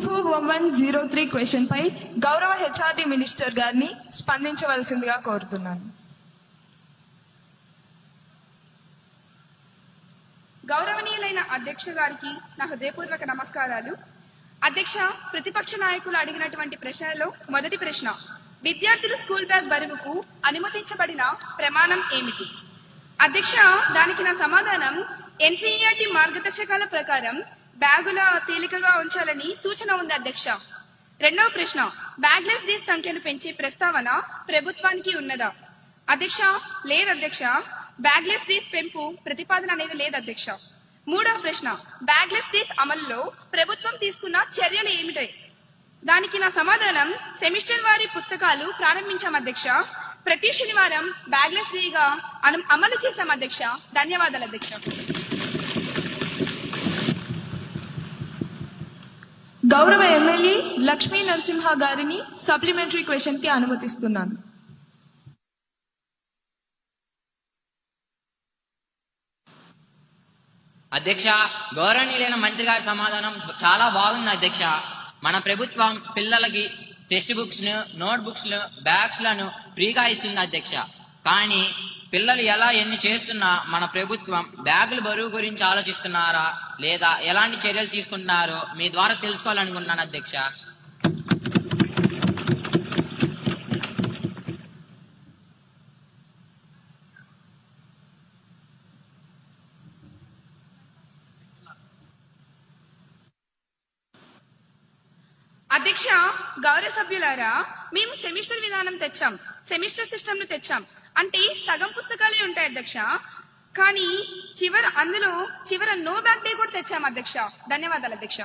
Four one one zero three question పై గౌరవ HRD minister గారిని స్పందించవలసిందిగా కోరుతున్నాను. గౌరవనీయులైన అధ్యక్ష గారికి నా హృదయపూర్వక నమస్కారాలు. అధ్యక్ష ప్రతిపక్ష నాయకులు అడిగినటువంటి ప్రశ్నలో మొదటి ప్రశ్న విద్యార్థులు స్కూల్ బ్యాగ్ బరువుకు అనుమతించబడిన ప్రమాణం ఏమిటి? అధ్యక్ష దానికి నా సమాధానం ఎన్సీఈఆర్టీ మార్గదర్శకాల ప్రకారం బ్యాగుల తేలికగా ఉంచాలని సూచన ఉంది అధ్యక్ష. రెండవ ప్రశ్న బ్యాగ్లెస్ డేస్ సంఖ్యను పెంచే ప్రస్తావన ప్రభుత్వానికి ఉన్నదా? అధ్యక్ష లేదు అధ్యక్ష. బ్యాగ్లెస్ డేస్ పెంపు ప్రతిపాదన అనేది లేదు అధ్యక్ష. మూడవ ప్రశ్న బ్యాగ్లెస్ డేస్ అమలులో ప్రభుత్వం తీసుకున్న చర్యలు ఏమిటాయి దానికి నా సమాధానం సెమిస్టర్ వారి పుస్తకాలు ప్రారంభించాం అధ్యక్ష. ప్రతి శనివారం బ్యాగ్లెస్ డేగా అమలు చేశాం అధ్యక్ష. ధన్యవాదాలు అధ్యక్ష. గౌరవ ఎమ్మెల్యే లక్ష్మీ నరసింహ గారిని సప్లిమెంటరీ క్వశ్చన్కి అనుమతిస్తున్నాను. అధ్యక్ష గౌరవనీయులైన మంత్రి గారి సమాధానం చాలా బాగుంది అధ్యక్ష. మన ప్రభుత్వం పిల్లలకి టెక్స్ట్ బుక్స్ను నోట్ బుక్స్ను బ్యాగ్స్లను ఫ్రీగా ఇస్తుంది అధ్యక్ష. కానీ పిల్లలు ఎలా ఎన్ని చేస్తున్నా మన ప్రభుత్వం బ్యాగుల బరువు గురించి ఆలోచిస్తున్నారా? లేదా ఎలాంటి చర్యలు తీసుకుంటున్నారో? మీ ద్వారా తెలుసుకోవాలనుకుంటున్నాను అధ్యక్ష. అధ్యక్ష గౌరవ సభ్యులారా మేము సెమిస్టర్ విధానం తెచ్చాం. సెమిస్టర్ సిస్టమ్ను తెచ్చాం. అంటే సగం పుస్తకాలే ఉంటాయి అధ్యక్ష. కానీ చివర అందులో చివర నో బ్యాక్ డే కూడా తెచ్చాం అధ్యక్ష. ధన్యవాదాలు అధ్యక్ష.